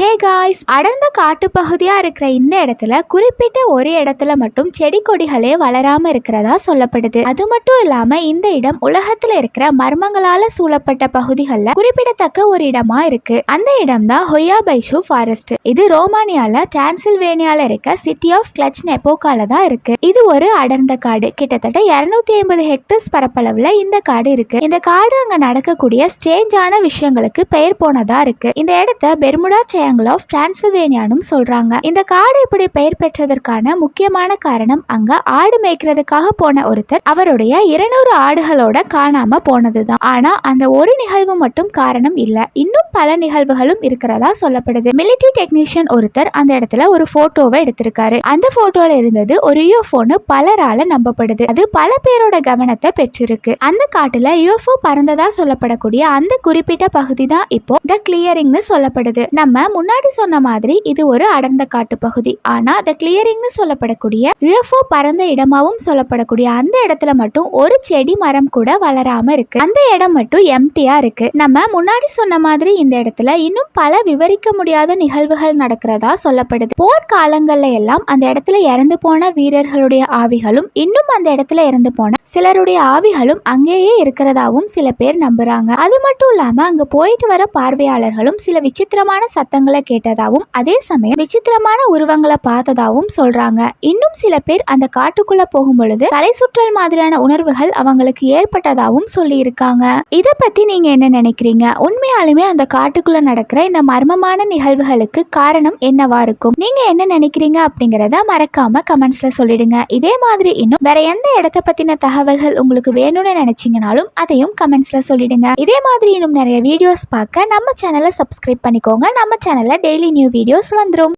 Hey guys அடர்ந்த காட்டுப்பகுதியா இருக்கிற இந்த இடத்துல குறிப்பிட்ட ஒரு இடத்துல மட்டும் செடி கொடிகளே வளராம இருக்கிறதா சொல்லப்படுது. அது மட்டும் இல்லாம இந்த இடம் உலகத்துல இருக்கிற மர்மங்களால சூழப்பட்ட பகுதிகளில் குறிப்பிடத்தக்க ஒரு இடமா இருக்கு. அந்த இடம் தான் ஹொய்யா பைஷு ஃபாரஸ்ட் இது ரோமானியால டிரான்சில்வேனியால இருக்க சிட்டி ஆஃப் கிளச் நெப்போக்கால தான் இருக்கு. இது ஒரு அடர்ந்த காடு. கிட்டத்தட்ட இருநூத்தி ஐம்பது ஹெக்டர்ஸ் பரப்பளவுல இந்த காடு இருக்கு. இந்த காடு அங்க நடக்கக்கூடிய ஸ்டேஞ்சான விஷயங்களுக்கு பெயர் போனதா இருக்கு. இந்த இடத்த பெர்முடா ட்ரையாங்கிள் ஆஃப் டிரான்சில்வேனியானும் சொல்றாங்க. இந்த காடு இப்படி பெயர் பெற்றதற்கான முக்கியமான காரணம் அங்க ஆடு மேய்க்கிறதுக்காக போன ஒருத்தர் அவருடைய இருநூறு ஆடுகளோட காணாம போனதுதான். ஆனா அந்த ஒரு நிகழ்வு மட்டும் காரணம் இல்ல. இன்னும் பல நிகழ்வுகளும் இருக்கிறதா சொல்லப்படுது. மிலிட்டரி டெக்னீஷியன் ஒருத்தர் அந்த இடத்துல ஒரு போட்டோவை எடுத்திருக்காரு. அந்த போட்டோல இருந்தது ஒரு யூஎஃப்ஓன்னு பலரால நம்பப்படுது. அது பல பேரோட கவனத்தை பெற்றிருக்கு. அந்த காட்டுல யூஎஃப்ஓ பறந்ததா சொல்லப்படக்கூடிய அந்த குறிப்பிட்ட பகுதி தான் இப்போ த கிளியரிங்னு சொல்லப்படுது. நம்ம முன்னாடி சொன்ன மாதிரி இது ஒரு அடர்ந்த காட்டு பகுதி. ஆனா த கிளியரிங்னு சொல்லப்படக்கூடிய யூஎஃப்ஓ பறந்த இடமாவும் சொல்லப்படக்கூடிய அந்த இடத்துல மட்டும் ஒரு செடி மரம் கூட வளராம இருக்கு. அந்த இடம் மட்டும் எம்டியா இருக்கு. நம்ம முன்னாடி சொன்ன மாதிரி இந்த இடத்துல இன்னும் பல விவரிக்க முடியாத நிகழ்வுகள் நடக்கிறதா சொல்லப்படுது. போர் காலங்கள்ல எல்லாம் அந்த இடத்துல இறந்து போன வீரர்களுடைய ஆவிகளும் இன்னும் அந்த இடத்துல இறந்து போன சிலருடைய ஆவிகளும் அங்கேயே இருக்கிறதாவும் சில பேர் நம்புறாங்க. அது மட்டும் இல்லாம அங்க போயிட்டு வர பார்வையாளர்களும் சில விசித்திரமான சத்தம் கேட்டதாவும் அதே சமயம் விசித்திரமான உருவங்களை பார்த்ததாவும் சொல்றாங்க. இன்னும் சில பேர் அந்த காட்டுக்குள்ள போகும் பொழுது தலை சுற்றல் மாதிரியான உணர்வுகள் அவங்களுக்கு ஏற்பட்டதாகவும் சொல்லி இருக்காங்க இத பத்தி நீங்க என்ன நினைக்கிறீங்க? உண்மையாலுமே அந்த காட்டுக்குள்ள நடக்கிற இந்த மர்மமான நிகழ்வுகளுக்கு காரணம் என்னவா இருக்கும்? நீங்க என்ன நினைக்கிறீங்க அப்படிங்கறத மறக்காம கமெண்ட்ஸ்ல சொல்லிடுங்க. இதே மாதிரி இன்னும் வேற எந்த இடத்த பத்தின தகவல்கள் உங்களுக்கு வேணும்னு நினைச்சீங்கனாலும் அதையும் கமெண்ட்ஸ்ல சொல்லிடுங்க. இதே மாதிரி இன்னும் நிறைய வீடியோஸ் பார்க்க நம்ம சேனலை சப்ஸ்கிரைப் பண்ணிக்கோங்க. நம்ம சேனலில் டெய்லி நியூ வீடியோஸ் வந்துடும்